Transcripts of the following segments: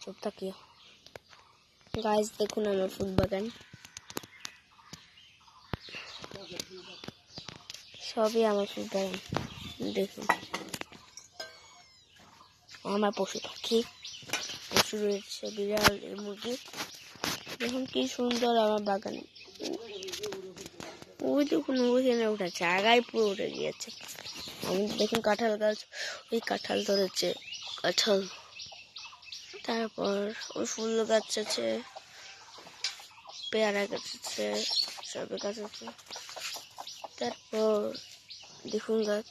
চুপ থাকিও। গাছ দেখুন আমার ফুল বাগান। সবই আমার ফুল বাগান। দেখুন। আমার পশু পাখি, পশু রয়েছে, বিড়াল মুরগি। দেখুন কি সুন্দর আমার বাগানে। ওই দেখুন ওইখানে উঠেছে, আগায় পুরো উঠে গিয়েছে। আমি দেখুন কাঁঠাল গাছ, ওই কাঁঠাল ধরেছে, কাঁঠাল। তারপর ওই ফুল গাছ আছে পেয়ারা গাছ আছে সবে গাছ আছে তারপর দেখুন গাছ।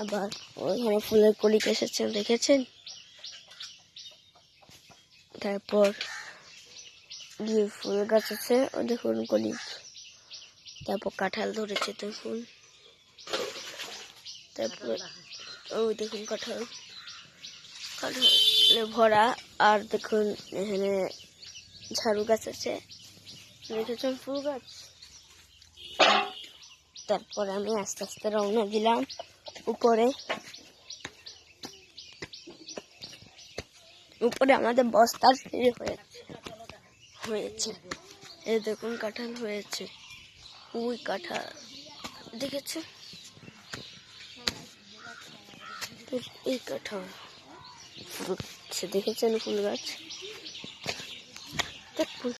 আবার ওইখানে ফুলের কলি এসেছেন দেখেছেন? তারপর দিয়ে ফুল গাছ আছে ও দেখুন কলি তারপর কাঁঠাল ধরেছে, দেখুন। তারপর, ও দেখুন কাঁঠালে। ভরা। আর দেখুন, এখানে ঝাড়ু গাছ আছে। দেখেছেন ফুল গাছ? তারপরে আমি আস্তে আস্তে রওনা দিলাম উপরে। উপরে আমাদের বস্তার সিঁড়ি হয়েছে। হয়েছে। এই দেখুন, কাঁঠাল হয়েছে। ওই কাঁঠাল। দেখেছে এই কাঁঠাল। ফুল দেখেছেন ফুল গাছ? দেখুন